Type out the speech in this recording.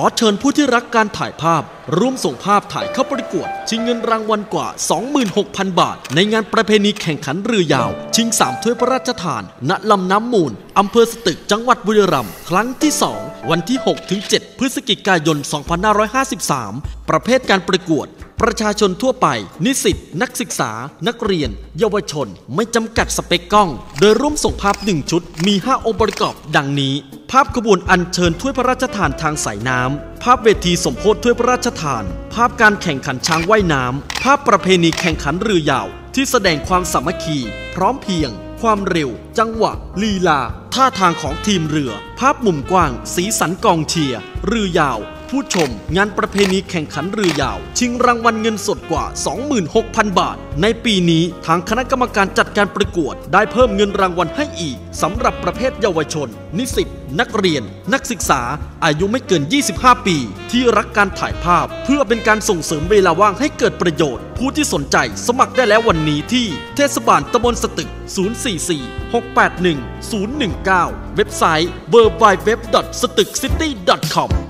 ขอเชิญผู้ที่รักการถ่ายภาพ ร่วมส่งภาพถ่ายเข้าประกวด ชิงเงินรางวัลกว่า 26,000 บาท ในงานประเพณีแข่งขันเรือยาว ชิง 3 ถ้วยพระราชทาน ณลำน้ำมูลอำเภอสตึกจังหวัดบุรีรัมย์ครั้งที่ 2 วันที่ 6-7 พฤศจิกายน 2553 ประเภทการประกวด ประชาชนทั่วไป นิสิตนักศึกษา นักเรียน เยาวชน ไม่จำกัดสเปกกล้อง โดยร่วมส่งภาพ 1 ชุดมี 5 องค์ประกอบ ดังนี้ ภาพขบวนอัญเชิญถ้วยพระราชทานทางสายน้ำ ภาพเวทีสมโพธิถ้วยพระราชทาน ภาพการแข่งขันช้างว่ายน้ำ ภาพประเพณีแข่งขันเรือยาว ที่แสดงความสามัคคี พร้อมเพียง ความเร็ว จังหวะ ลีลา ท่าทางของทีมเรือ ภาพมุมกว้าง สีสันกองเชียร์เรือยาว ผู้ชม งานประเพณีแข่งขันเรือยาว ชิงรางวัลเงินสดกว่า 26,000 บาท ในปีนี้ทางคณะกรรมการจัดการประกวด ได้เพิ่มเงินรางวัลให้อีกสำหรับประเภทเยาวชน นิสิตนักเรียน นักศึกษา อายุไม่เกิน 25 ปี ที่รักการถ่ายภาพ เพื่อเป็นการส่งเสริมเวลาว่างให้เกิดประโยชน์ ผู้ที่สนใจสมัครได้แล้ววันนี้ที่ เทศบาลตำบลสตึก 044 681 019เว็บไซต์ w w w s t y k c i t y c o m